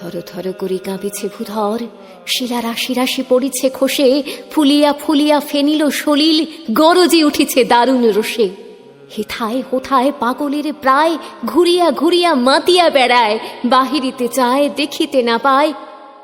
থর থর করে কাঁপেছে ভূধর। শিলা রাশি রাশি পড়িছে খসে। ফুলিয়া ফুলিয়া ফেনিল সলিল। গরজে উঠেছে দারুণ রোষে। হেথায় হোথায় পাগলের প্রায় ঘুরিয়া ঘুরিয়া মাতিয়া বেড়ায়। বাহিরিতে চায় দেখিতে না পায়।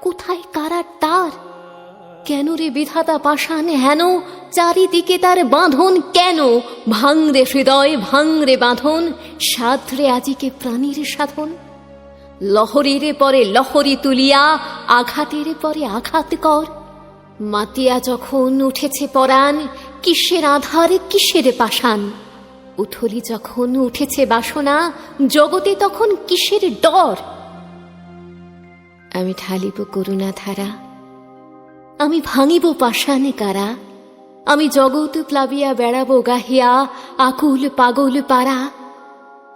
কোথায় কারার তার? কেন রে বিধাতা পাষাণ হেন? চারিদিকে তার বাঁধন কেন? ভাঙরে হৃদয়, ভাঙরে বাঁধন। সাধরে আজিকে প্রাণীর সাধন। লহরীর পরে লহরী তুলিয়া, আঘাতের পরে আঘাত কর। মাতিয়া যখন উঠেছে পরাণ, কিসের আধার, কিসের পাষাণ? উথলি যখন উঠেছে বাসনা, জগতে তখন কিসের ডর? আমি ঢালিব করুণা ধারা আমি ভাঙিব পাষাণে কারা? আমি জগৎ প্লাবিয়া বেড়াবো গাহিয়া, আকুল পাগল পারা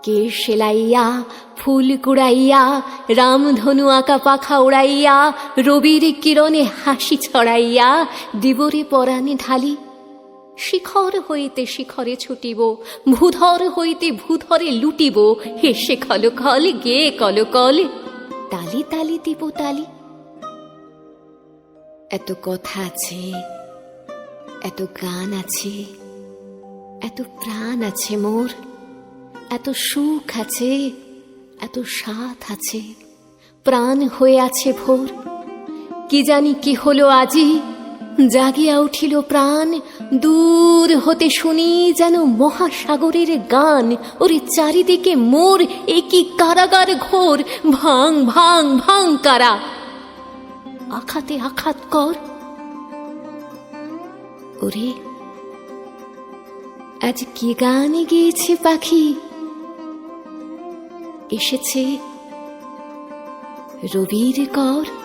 কে সেলাইয়া, ফুল কুড়াইয়া, রামধনু আঁকা পাখা উড়াইয়া, রবির কিরণে হাসি ছড়াইয়া, দিবরে পরাণে ঢালি। শিখর হইতে শিখরে ছুটিব, ভূধর হইতে ভূধরে লুটিব হেসে কলকল গে কলকল। তালি তালি দিব তালি। এত কথা আছে, এত গান আছে, এত প্রাণ আছে মোর। এত সুখ আছে, এত সাথ আছে, প্রাণ হয়ে আছে ভোর। কি জানি কি হলো আজি, জাগিয়া উঠিল প্রাণ, দূর হতে শুনি যেন মহাসাগরের গান, ওরে চারিদিকে মোর এ কি কারাগার ঘোর, ভাং ভাং ভাং কারা। আখাতে আঘাত কর। ওরে, আজ কি গানে গিয়েছে পাখি? এসেছে রবির কর।